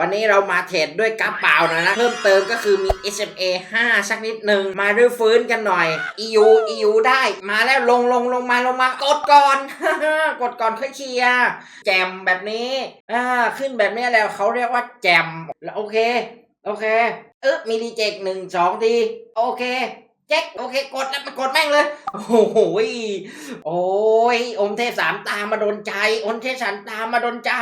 วันนี้เรามาเทรดด้วยกระเป๋าน่อยนะ เพิ่มเติมก็คือมี SMA 5 สักนิดหนึ่งมารื้อฟื้นกันหน่อย EU EU ได้มาแล้วลงลงลงมาลงมากดก่อน กดก่อนค่อยเคลียร์แจมแบบนี้อ่าขึ้นแบบนี้แล้วเขาเรียกว่าแจมโอเค โอเค เออมีรีเจ็คหนึ่งสองทีโอเคเจ๊กโอเคกดแล้วมากดแม่งเลย โอ้โหโอ้ยอมเทพสามตามาโดนใจอมเทพสามตามาโดนใจ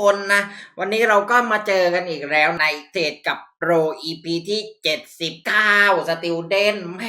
คนนะ วันนี้เราก็มาเจอกันอีกแล้วในเทรดกับ โปร EP ที่ 79 สติ d เดนแหม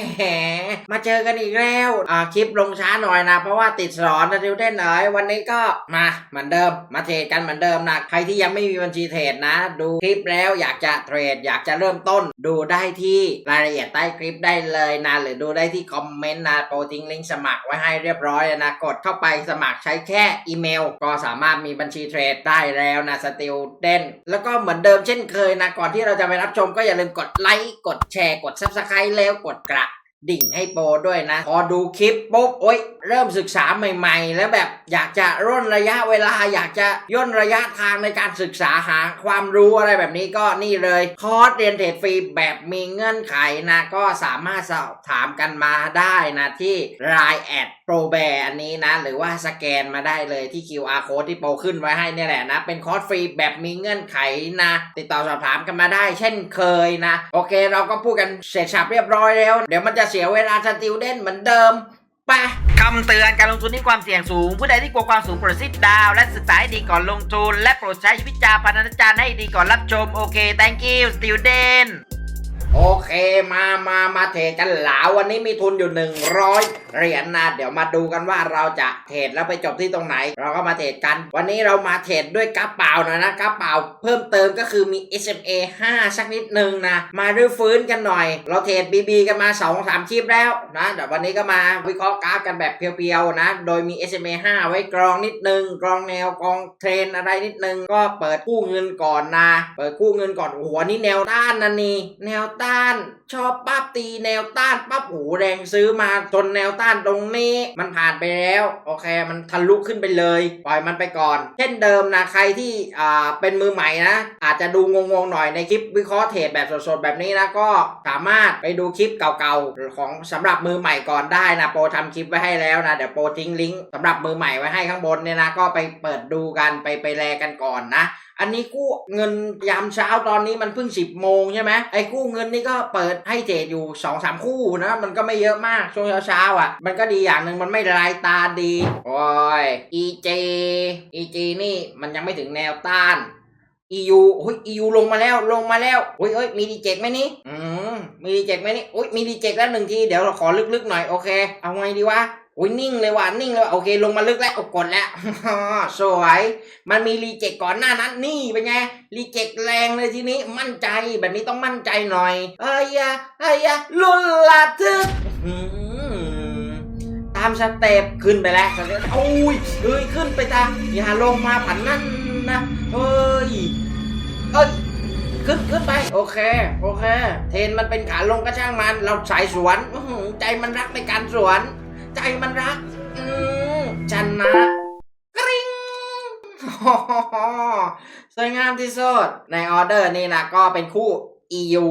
มาเจอกันอีกแล้วอ่าคลิปลงช้าหน่อยนะ เพราะว่าติดสอนสติ d เดนเอ๋ยวันนี้ก็มาเหมือนเดิม มาเทรดกันเหมือนเดิมนะ ใครที่ยังไม่มีบัญชีเทรดนะ ดูคลิปแล้วอยากจะเทรด อยากจะเริ่มต้น ดูได้ที่รายละเอียดใต้คลิปได้เลยนะ หรือดูได้ที่คอมเมนต์นะโปรทิ้งลิงก์สมัครไว้ให้เรียบร้อยนะกดเข้าไปสมัครใช้แค่อีเมล ก็สามารถมีบัญชีเทรดได้แล้วนะสติลเดนแล้วก็เหมือนเดิมเช่นเคยนะก่อนที่เราจะไปรับชมก็อย่าลืมกดไลค์ กดแชร์ กด Subscribe แล้วกดกระ ดิ่งให้โปรด้วยนะ พอดูคลิปปุ๊บโอ๊ยเริ่มศึกษาใหม่ๆ แล้วแบบอยากจะร่นระยะเวลา อยากจะย่นระยะทางในการศึกษาหาความรู้อะไรแบบนี้ก็นี่เลย คอร์สเรียนเทรดฟรีแบบมีเงื่อนไขนะ ก็สามารถสอบถามกันมาได้นะที่ Line แอดโปรแบอันนี้นะ หรือว่าสแกนมาได้เลยที่ QR code ที่โปรขึ้นไว้ให้เนี่ยแหละนะ เป็นคอร์สฟรีแบบมีเงื่อนไขนะ ติดต่อสอบถามกันมาได้ เช่นเคยนะ โอเค เราก็พูดกันเสร็จสับเรียบร้อยแล้ว เดี๋ยวมันจะเสียเวลาสติวเดนเหมือนเดิมไปคำเตือนการลงทุนที่ความเสี่ยงสูง ผู้ใดที่กลัวความสูงโปรดซิดดาว และศึกษาให้ดีก่อนลงทุน และโปรดใช้วิจารณญาณให้ดีก่อนรับชม โอเค thank you student โอเคมามามาเทรดกันหลาวันนี้มีทุนอยู่ 100 เหรียญนะเดี๋ยวมาดูกันว่าเราจะเทรดแล้วไปจบที่ตรงไหน เราก็มาเทรดกัน วันนี้เรามาเทรดด้วยกระเป๋าหน่อยนะกระเป๋าเพิ่มเติมก็คือมี SMA 5 สักนิดหนึ่งนะ มารื้อฟื้นกันหน่อย เราเทรด BB กันมา 2-3คลิปแล้วนะเดี๋ยววันนี้ก็มาวิเคราะห์กราฟกันแบบเพียวๆนะ โดยมี SMA 5 ไว้กรองนิดนึงกรองแนวกรองเทรนอะไรนิดนึงก็เปิดกู้เงินก่อนนะ เปิดกู้เงินก่อนโอ้โหอันนี่แนวต้านนะนี่แนวต้าน ชอบปั๊บตีแนวต้านปั๊บโอ้โหแรงซื้อมาจนแนวต้านตรงนี้ มันผ่านไปแล้ว โอเค มันทะลุขึ้นไปเลย ปล่อยมันไปก่อน เช่นเดิมนะใครที่อ่าเป็นมือใหม่นะ อาจจะดูงงๆหน่อยในคลิปวิเคราะห์เทรดแบบสดๆแบบนี้นะก็สามารถไปดูคลิปเก่าๆของสำหรับมือใหม่ก่อนได้นะโปรทำคลิปไว้ให้แล้วนะเดี๋ยวโปรทิ้งลิงก์สำหรับมือใหม่ไว้ให้ข้างบนเนี่ยนะก็ไปเปิดดูกันไปไปแลกันก่อนนะ อันนี้กู้เงินยามเช้าตอนนี้มันเพิ่ง 10 โมงใช่ไหมไอ้กู้เงินนี่ก็เปิดให้เทรดอยู่2อสามคู่นะ มันก็ไม่เยอะมากช่วงเช้าๆอะ มันก็ดีอย่างหนึ่งมันไม่ลายตาดี โอ้ย EJ EJ นี่มันยังไม่ถึงแนวต้าน EU โอ้ย EU ลงมาแล้วลงมาแล้วโอ้ยเอ้ยมีดีเจ็กไหมนี่อืมมีดีเจ็กไหมนี่โอ้ยมีดีเจ็กแล้วหนึ่งทีเดี๋ยวเราขอลึกๆหน่อยโอเค เอาไงดีวะ อ้ยนิ่งเลยว่ะนิ่งเลยว่ะโอเค ลงมาลึกแล้วกดแล้วสวย มันมีรีเจ็คก่อนหน้านั้นนี่เป็นไงรีเจ็คแรงเลยทีนี้มั่นใจแบบนี้ต้องมั่นใจหน่อยเอ้ยะเอ้ยะลุนละทึกอื้อหือตามสเต็ปขึ้นไปแล้วสเต็ปโอ้ยเอ้ยขึ้นไปตามอย่าลงมาผันนั่นนะเอ้ยเอ้ยขึ้นขึ้นไปโอเคโอเค เทนมันเป็นขาลงก็ช่างมัน เราสายสวนใจมันรักในการสวน ใจมันรัก อืมชนะกริ๊งสวยงามที่สุดในออเดอร์นี่นะก็เป็นคู่ EU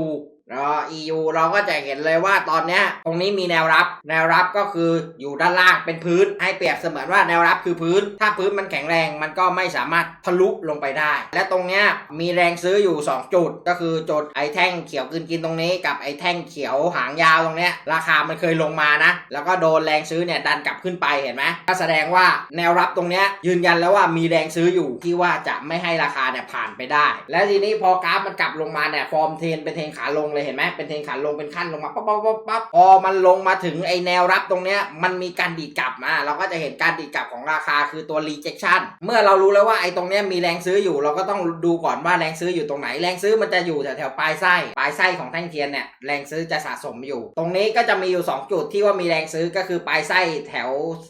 แล้ว EU เราก็จะเห็นเลยว่าตอนนี้ตรงนี้มีแนวรับ แนวรับก็คืออยู่ด้านล่างเป็นพื้น ให้เปรียบเสมือนว่าแนวรับคือพื้น ถ้าพื้นมันแข็งแรงมันก็ไม่สามารถทะลุลงไปได้ และตรงนี้มีแรงซื้ออยู่ 2 จุด ก็คือจุดไอ้แท่งเขียวกินกินตรงนี้ กับไอ้แท่งเขียวหางยาวตรงเนี้ยราคามันเคยลงมานะ แล้วก็โดนแรงซื้อเนี่ยดันกลับขึ้นไปเห็นไหมก็แสดงว่าแนวรับตรงนี้ยืนยันแล้วว่ามีแรงซื้ออยู่ที่ว่าจะไม่ให้ราคาเนี่ยผ่านไปได้ และทีนี้พอกราฟมันกลับลงมาเนี่ยฟอร์มเทนเป็นเทนขาลงเลยเลยเห็นไหมเป็นเทนขาลงเป็นขั้นลงมาปั๊บปั๊บปั๊บปั๊บพอมันลงมาถึงไอแนวรับตรงเนี้ยมันมีการดีดกลับมาเราก็จะเห็นการดีดกลับของราคาคือตัว rejection เมื่อเรารู้แล้วว่าไอตรงเนี้ยมีแรงซื้ออยู่ เราก็ต้องดูก่อนว่าแรงซื้ออยู่ตรงไหนแรงซื้อมันจะอยู่แถวแถวปลายไส้ปลายไส้ของแท่งเทียนเนี่ยแรงซื้อจะสะสมอยู่ ตรงนี้ก็จะมีอยู่ 2 จุดที่ว่ามีแรงซื้อก็คือปลายไส้แถว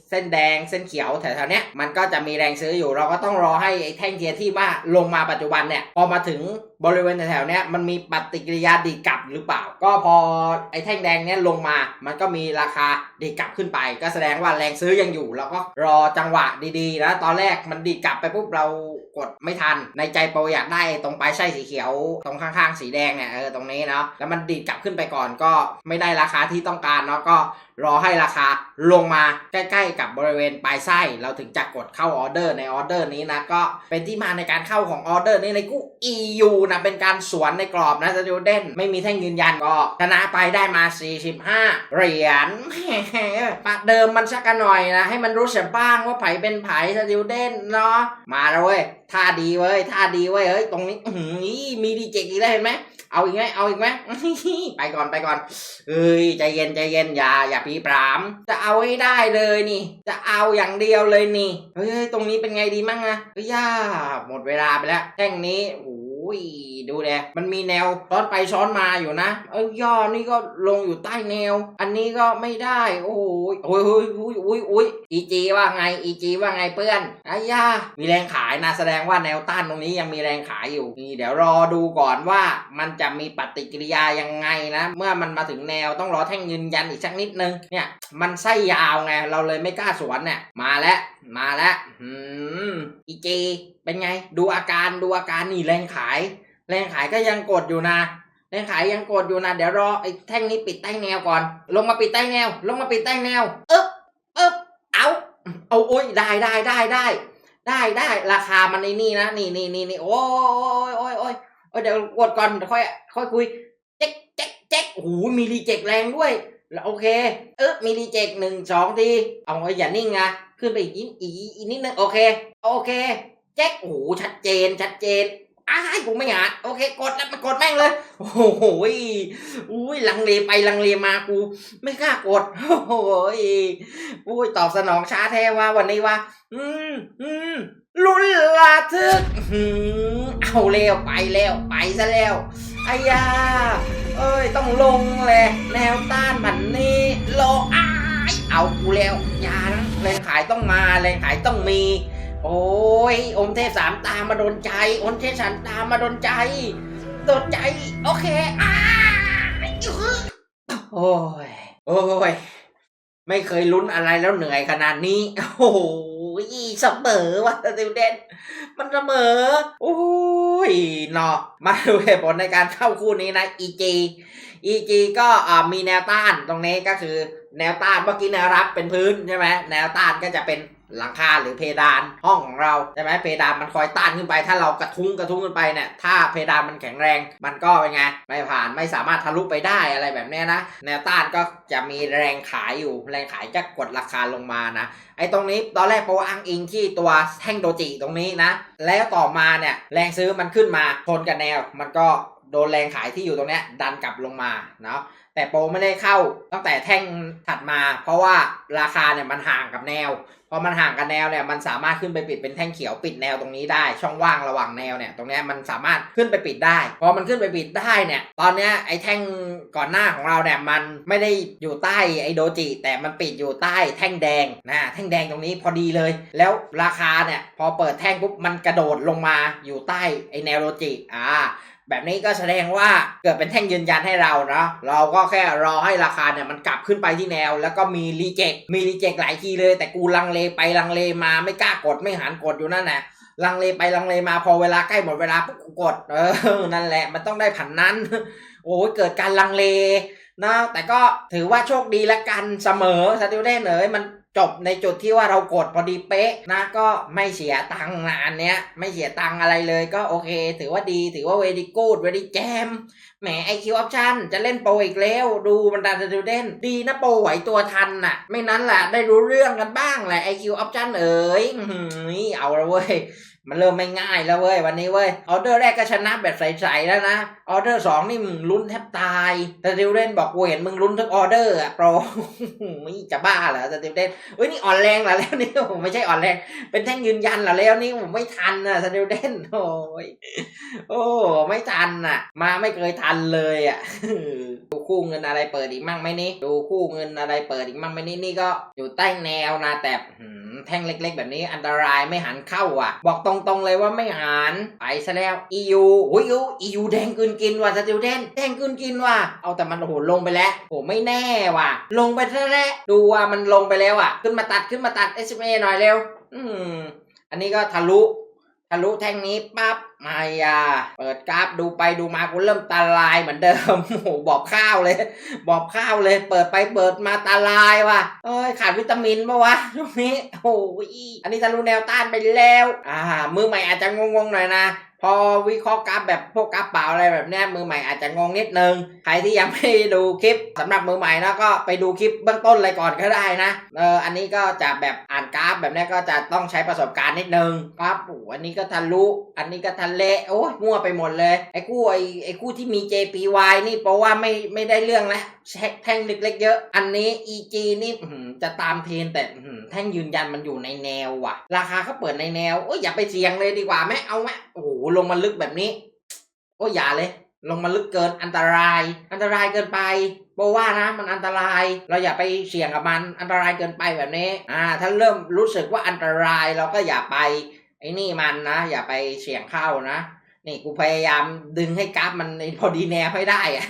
เส้นแดงเส้นเขียวแถวๆเนี้ยมันก็จะมีแรงซื้ออยู่ เราก็ต้องรอให้ไอ้แท่งเทียนที่ว่าลงมาปัจจุบันเนี่ยพอมาถึงบริเวณแถวๆเนี้ยมันมีปฏิกิริยาดีดกลับหรือเปล่า ก็พอไอ้แท่งแดงเนี้ยลงมา มันก็มีราคาดีกลับขึ้นไป ก็แสดงว่าแรงซื้อยังอยู่ แล้วก็รอจังหวะดีๆ แล้วตอนแรกมันดีกลับไปปุ๊บเรากดไม่ทัน ในใจโปรอยากได้ตรงปลายไส้สีเขียว ตรงข้างๆ สีแดงเนี่ยเออตรงนี้เนาะแล้วมันดีดกลับขึ้นไปก่อนก็ไม่ได้ราคาที่ต้องการเนาะก็รอให้ราคาลงมาใกล้ๆกับบริเวณปลายไส้เราถึงจะกดเข้าออเดอร์ในออเดอร์นี้นะก็เป็นที่มาในการเข้าของออเดอร์นี้ในกู้ EU นะเป็นการสวนในกรอบนะสตูเดนไม่มีแท่งยืนยันก็ชนะไปได้มา 45 เหรียญประเดิมมันสักกันหน่อยนะให้มันรู้เสียบ้างว่าไผเป็นไผสตูเดนเนาะมาแล้วเว้ยท่าดีเว้ยท่าดีเว้ยเฮ้ยตรงนี้อืมีมีดีเจกอีกแล้วเห็นไหมเอาอีกไหมเอาอีกไหมไปก่อนไปก่อนเอ้ยใจเย็นใจเย็นอย่าอย่าพีปราม จะเอาให้ได้เลยนี่ จะเอาอย่างเดียวเลยนี่เฮ้ยตรงนี้เป็นไงดีมั่งอะเฮ้ยย่าหมดเวลาไปแล้วแท่งนี้โอ้ ดูแลมันมีแนวซ้อนไปซ้อนมาอยู่นะ เอ้ยย่อนี่ก็ลงอยู่ใต้แนว อันนี้ก็ไม่ได้ โอ้โหโอ้ยโอ้ยโอ้ยโอ้ยโอ้ยอีจีว่าไงอีจีว่าไงเพื่อนอ้ยามีแรงขายนะแสดงว่าแนวต้านตรงนี้ยังมีแรงขายอยู่นี่เดี๋ยวรอดูก่อนว่ามันจะมีปฏิกิริยายังไงนะ เมื่อมันมาถึงแนวต้องรอแท่งยืนยันอีกสักนิดนึงเนี่ยมันไส้ยาวไงเราเลยไม่กล้าสวนเนี่ยมาแล้วมาแล้วอืมอีจีเป็นไง ดูอาการดูอาการนี่แรงขาย แรงขายก็ยังกดอยู่นะ แรงขายยังกดอยู่นะ เดี๋ยวรอไอ้แท่งนี้ปิดใต้แนวก่อน ลงมาปิดใต้แนว ลงมาปิดใต้แนวเอ๊บเอ๊บเอาเอาโอ้ยได้ได้ได้ได้ได้ได้ราคามันในนี่นะนี่นี่นี่นี่โอ้ยโอ้ยโอ้ยโอ้ยเดี๋ยวกดก่อนค่อยค่อยคุยเจ๊กเจ๊กเจ๊กโอ้โหมีรีเจ็คแรงด้วยแล้วโอเค เอ๊บมีรีเจ็คหนึ่งสองทีเอาไว้อย่านิ่งนะ ขึ้นไปอีกนิดอีกอีนิดนึงโอเค โอเคเจ๊กโอ้โหชัดเจนชัดเจนอ้ายกูไม่หาโอเค กดแล้วมันกดแม่งเลย โอ้โหยอุ้ยลังเลไปลังเลมากู ไม่กล้ากด โอ้โหยอุ้ยตอบสนองช้าแท้ว่าวันนี้ว่า อืมอืมลุ้นระทึกอื้อหือเอาแล้วไปแล้วไปซะแล้วไอ้ยา เอ้ยต้องลงเลยแนวต้านมันนี่โลอ้า เอากูแล้วยานะแรงขายต้องมาแรงขายต้องมี โอ้ยอมเทพสามตามาโดนใจอมเทพสามตามาโดนใจโดนใจ โอเคอ้าโอ้ยโอ้ยไม่เคยลุ้นอะไรแล้วเหนื่อยขนาดนี้ โอ้โหเสมอว่ะติวเดนมันเสมอ โอ้ยเนาะมาดูเหตุผลในการเข้าคู่นี้นะ EG EG ก็อ่ามีแนวต้านตรงนี้ก็คือ แนวต้านเมื่อกี้แนวรับเป็นพื้นใช่ไหมแนวต้านก็จะเป็นหลังคาหรือเพดานห้องของเราใช่ไหมเพดานมันคอยต้านขึ้นไป ถ้าเรากระทุ้งกระทุ้งขึ้นไปเนี่ยถ้าเพดานมันแข็งแรง มันก็เป็นไงไม่ผ่านไม่สามารถทะลุไปได้อะไรแบบนี้นะแนวต้านก็จะมีแรงขายอยู่ แรงขายจะกดราคาลงมานะไอ้ตรงนี้ตอนแรกโปรอ้างอิงที่ตัวแท่งโดจิตรงนี้นะ แล้วต่อมาเนี่ยแรงซื้อมันขึ้นมาชนกับแนวมันก็ โดนแรงขายที่อยู่ตรงเนี้ยดันกลับลงมาเนาะแต่โปรไม่ได้เข้าตั้งแต่แท่งถัดมา เพราะว่าราคาเนี่ยมันห่างกับแนวพอมันห่างกับแนวเนี่ยมันสามารถขึ้นไปปิดเป็นแท่งเขียวปิดแนวตรงนี้ได้ ช่องว่างระหว่างแนวเนี่ยตรงนี้มันสามารถขึ้นไปปิดได้ พอมันขึ้นไปปิดได้เนี่ยตอนเนี้ยไอ้แท่งก่อนหน้าของเราเนี่ยมันไม่ได้อยู่ใต้ไอ้โดจิ แต่มันปิดอยู่ใต้แท่งแดงนะแท่งแดงตรงนี้พอดีเลย แล้วราคาเนี่ยพอเปิดแท่งปุ๊บมันกระโดดลงมาอยู่ใต้ไอ้แนวโดจิอ่าแบบนี้ก็แสดงว่าเกิดเป็นแท่งยืนยันให้เราเนาะเราก็แค่รอให้ราคาเนี่ยมันกลับขึ้นไปที่แนว แล้วก็มีรีเจ็คมีรีเจ็คหลายทีเลย แต่กูลังเลไปลังเลมาไม่กล้ากดไม่หันกดอยู่นั่นแหละลังเลไปลังเลมาพอเวลาใกล้หมดเวลาปุ๊บกดเออนั่นแหละมันต้องได้ผันนั้น โอ้ยเกิดการลังเลนะแต่ก็ถือว่าโชคดีละกันเสมอสติวเดนเอ๋ยมัน จบในจุดที่ว่าเรากดพอดีเป๊ะนะก็ไม่เสียตังค์นะอันเนี้ยไม่เสียตังค์อะไรเลยก็โอเค ถือว่าดีถือว่าเวดีกูดเวดีแจมแหมไอคิวออปชั่นจะเล่นโปรอีกแล้วดูบรรดาสติวเดนดีนะโปรไหวตัวทันน่ะ ไม่นั้นแหละได้รู้เรื่องกันบ้างแหละไอคิวออปชั่นเอ๋ยเอาละเว้ย มันเริ่มไม่ง่ายแล้วเว้ยวันนี้เว้ยออเดอร์แรกก็ชนะแบบใสๆแล้วนะออเดอร์สองนี่มึงลุ้นแทบตายแต่ดิวเดนบอกกูเห็นมึงลุ้นทุกออเดอร์อะโปรไม่จะบ้าเหรอแต่ดิวเดนเฮ้ยนี่อ่อนแรงเหรอแล้วนี่ผมไม่ใช่อ่อนแรง เป็นแท่งยืนยันเหรอแล้วนี่ผมไม่ทันอะสติวเดนโอ้ยโอ้ไม่ทันอะมาไม่เคยทันเลยอะดูคู่เงินอะไรเปิดอีกมั่งไหมนี่ดูคู่เงินอะไรเปิดอีกมั่งไหมนี่นี่ก็อยู่ใต้แนวนะแต่แท่งเล็ก ๆ แบบนี้อันตรายไม่หันเข้าอะ บอกตรงๆเลยว่าไม่หานไปซะแล้ว EU โอ้ย EU แดงกินกินว่ะสติวเดนแดงกินกินว่ะเอาแต่มันโหลงไปแล้วโอ้ไม่แน่ว่ะ ลงไปซะแล้วดูว่ามันลงไปแล้วอะ ขึ้นมาตัดขึ้นมาตัด SMA หน่อยเร็ว อืมอันนี้ก็ทะลุ ทะลุแท่งนี้ปั๊บมายา เปิดกราฟดูไปดูมากูเริ่มตาลายเหมือนเดิมโอ้โหบอกข้าวเลย บอกข้าวเลย เปิดไปเปิดมาตาลายว่ะเอ้ยขาดวิตามินปะวะตรงนี้โอ้ยอันนี้ทะลุแนวต้านไปแล้ว อ่า มือใหม่อาจจะงงๆหน่อยนะ พอวิเคราะห์กราฟแบบพวกกราฟเปล่าอะไรแบบนี้มือใหม่อาจจะงงนิดนึง ใครที่ยังไม่ดูคลิปสำหรับมือใหม่นะก็ไปดูคลิปเบื้องต้นเลยก่อนก็ได้นะเอออันนี้ก็จะแบบอ่านกราฟแบบนี้ก็จะต้องใช้ประสบการณ์นิดนึงปั๊บโอ้โหอันนี้ก็ทะลุ อันนี้ก็ทะเละโอ้ยมั่วไปหมดเลย ไอ้คู่ไอ้ไอ้คู่ที่มี JPY นี่เพราะว่าไม่ไม่ได้เรื่องแล้วแท่งเล็กๆเยอะ อันนี้ EG นี่จะตามเทรนแต่แท่งยืนยันมันอยู่ในแนวว่ะ ราคาเขาเปิดในแนวโอ้ยอย่าไปเสี่ยงเลยดีกว่าไหมเอาไหมโอ้โหลงมาลึกแบบนี้ โอ้ยอย่าเลย ลงมาลึกเกินอันตราย อันตรายเกินไปโบว่านะมันอันตราย เราอย่าไปเสี่ยงกับมันอันตรายเกินไปแบบนี้ อ่า ถ้าเริ่มรู้สึกว่าอันตรายเราก็อย่าไปไอ้นี่มันนะ อย่าไปเสี่ยงเข้านะนี่กูพยายามดึงให้กราฟมันพอดีแนวให้ได้อะ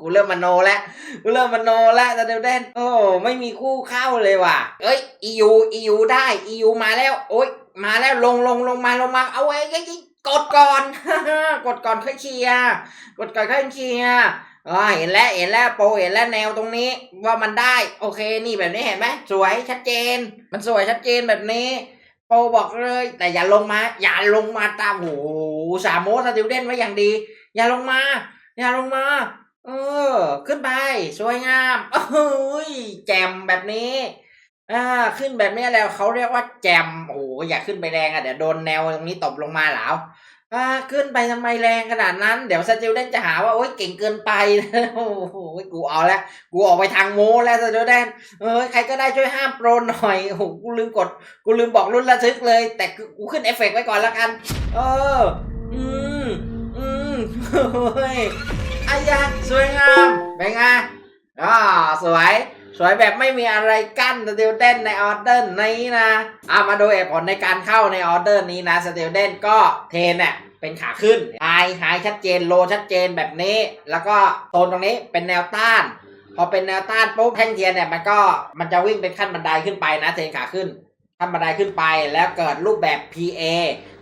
กูเริ่มมโนแล้ว กูเริ่มมโนแล้วแต่เดวเด่นโอ้ไม่มีคู่เข้าเลยว่ะ เอ้ย EU EU ได้ EU มาแล้ว โอ้ยมาแล้วลงลงลงมาลงมา เอาไว้ไอ้ กดก่อน กดก่อนค่อยเคลียร์กดก่อนค่อยเคลียร์อ่าเห็นแล้วเห็นแล้วโปรเห็นแล้วแนวตรงนี้ ว่ามันได้ โอเค นี่แบบนี้เห็นไหมสวยชัดเจน มันสวยชัดเจนแบบนี้ โปรบอกเลย แต่อย่าลงมา อย่าลงมาตามโอ้โหสามโมสติวเดนไว้อย่างดี อย่าลงมา อย่าลงมา เออ ขึ้นไป สวยงามโอ้ยแจมแบบนี้ อ่าขึ้นแบบนี้แล้วเขาเรียกว่าแจมโอ้อย่าขึ้นไปแรงอะเดี๋ยวโดนแนวตรงนี้ตบลงมาแล้วอ่าขึ้นไปทำไมแรงขนาดนั้น เดี๋ยวสติลเดนจะหาว่าโอ๊ยเก่งเกินไปโอ้โหกูเอาแล้วกูออกไปทางโมแล้วสติลเดนเออใครก็ได้ช่วยห้ามโปรหน่อยโอ้โหกูลืมกด กูลืมบอกรุ่นระทึกเลย แต่กูขึ้นเอฟเฟกต์ไว้ก่อนล้วกัน เออ อืมอืมเฮ้ยอายะสวยงามเป็นไงอ่าสวย สวยแบบไม่มีอะไรกั้นสติลเดนในออเดอร์นี้นะอ่ามาดูเหตุผลในการเข้าในออเดอร์นี้นะสติลเดนก็เทนเนี่ยเป็นขาขึ้นไฮไฮชัดเจนโลชัดเจนแบบนี้ แล้วก็โซนตรงนี้เป็นแนวต้าน พอเป็นแนวต้านปุ๊บแท่งเทียนเนี่ยมันก็มันจะวิ่งเป็นขั้นบันไดขึ้นไปนะเทนขาขึ้นขั้นบันไดขึ้นไปแล้วเกิดรูปแบบ PA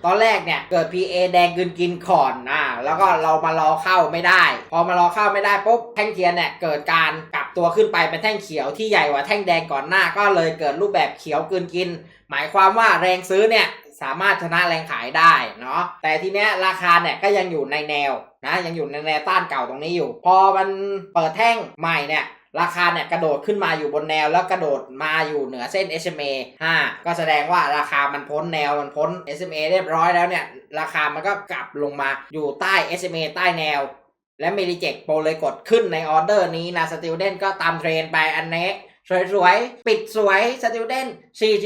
ตอนแรกเนี่ยเกิด PA แดงกินกินขอนอ่าแล้วก็เรามารอเข้าไม่ได้ พอมารอเข้าไม่ได้ปุ๊บแท่งเทียนเนี่ยเกิดการกั ตัวขึ้นไปเป็นแท่งเขียวที่ใหญ่กว่าแท่งแดงก่อนหน้าก็เลยเกิดรูปแบบเขียวกินกิน หมายความว่าแรงซื้อเนี่ยสามารถชนะแรงขายได้เนาะแต่ทีเนี้ยราคาเนี่ยก็ยังอยู่ในแนวนะยังอยู่ในแนวต้านเก่าตรงนี้อยู่ พอมันเปิดแท่งใหม่เนี่ยราคาเนี่ยกระโดดขึ้นมาอยู่บนแนวแล้วกระโดดมาอยู่เหนือเส้น SMA 5 ก็แสดงว่าราคามันพ้นแนวมันพ้น SMA เรียบร้อยแล้วเนี่ยราคามันก็กลับลงมาอยู่ใต้ SMA ใต้แนว และเมริเจกโปรเลยกดขึ้นในออเดอร์นี้นะสติลเดนก็ตามเทรนไปอันนี้สวยๆ ปิดสวยสติลเดน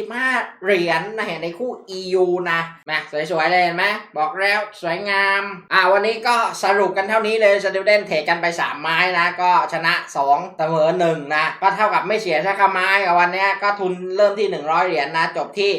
45 เหรียญนะเห็นในคู่ EU นะมาสวยๆเลยเห็นไหมบอกแล้วสวยงาม อ่าวันนี้ก็สรุปกันเท่านี้เลยสติลเดนเทรดกันไป 3 ไม้นะ ก็ชนะ 2 เสมอ 1 นะ ก็เท่ากับไม่เสียสักไม้วันนี้ก็ทุนเริ่มที่ 100 เหรียญนะ จบที่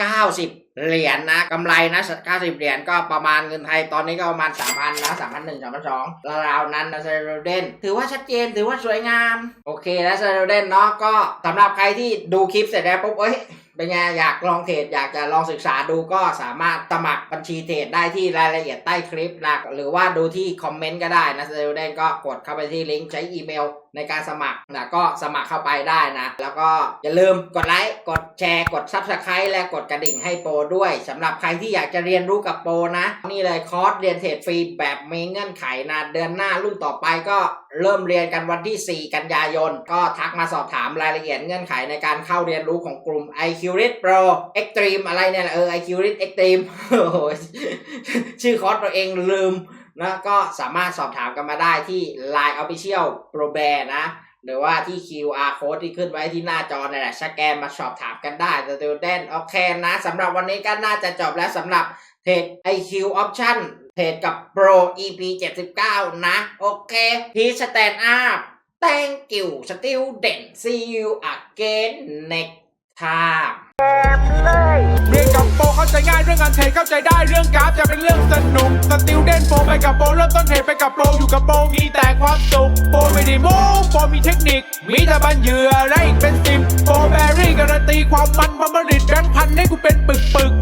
90 เหรียญนะกำไรนะ90เหรียญก็ประมาณเงินไทยตอนนี้ก็ประมาณ3,000นะ3,001 3,002ราวๆนั้นนะเซโรเดนถือว่าชัดเจนถือว่าสวยงาม โอเคแล้วเซโรเดนเนาะก็สำหรับใครที่ดูคลิปเสร็จแล้วปุ๊บเอ้ย เป็นไงอยากลองเทรดอยากจะลองศึกษาดูก็สามารถสมัครบัญชีเทรดได้ที่รายละเอียดใต้คลิปนะหรือว่าดูที่คอมเมนต์ก็ได้นะเซลเดนก็กดเข้าไปที่ลิงก์ใช้อีเมลในการสมัครนะก็สมัครเข้าไปได้นะ แล้วก็อย่าลืมกดไลค์กดแชร์ กด Subscribe และกดกระดิ่งให้โปรด้วยสำหรับใครที่อยากจะเรียนรู้กับโปรนะ นี่เลยคอร์สเรียนเทรดฟรีแบบมีเงื่อนไขนะเดือนหน้ารุ่นต่อไปก็ เริ่มเรียนกันวันที่ 4 กันยายน ก็ทักมาสอบถามรายละเอียดเงื่อนไขในการเข้าเรียนรู้ของกลุ่ม IQ Rit Pro Extreme อะไรเนี่ยเออ IQ Rit Extreme โอ้ชื่อคอร์สตัวเองลืมนะก็สามารถสอบถามกันมาได้ที่ Line Official Pro Bear นะ หรือว่าที่ QR code ที่ขึ้นไว้ที่หน้าจอนี่แหละสแกนมาสอบถามกันได้ Student โอเคนะสำหรับวันนี้ก็น่าจะจบแล้วสำหรับเทรด IQ Option เทกับ Pro EP 79 นะ โอเค Please stand up Thank you Student See you again next time เรียนกับโปรเข้าใจง่ายเรื่องการเทรดเข้าใจได้เรื่องกราฟจะเป็นเรื่องสนุกสติลเด่นโปไปกับโปรเริ่มต้นเทรดไปกับโปรอยู่กับโปรมีแต่ความสุขโปรไม่ได้โม้โปมีเทคนิค มีแต่บันเหยื่อและอีกเป็นสิบโปรแบรี่การันตีความมันความผลิตแบงค์พันให้กูเป็นปึกปึก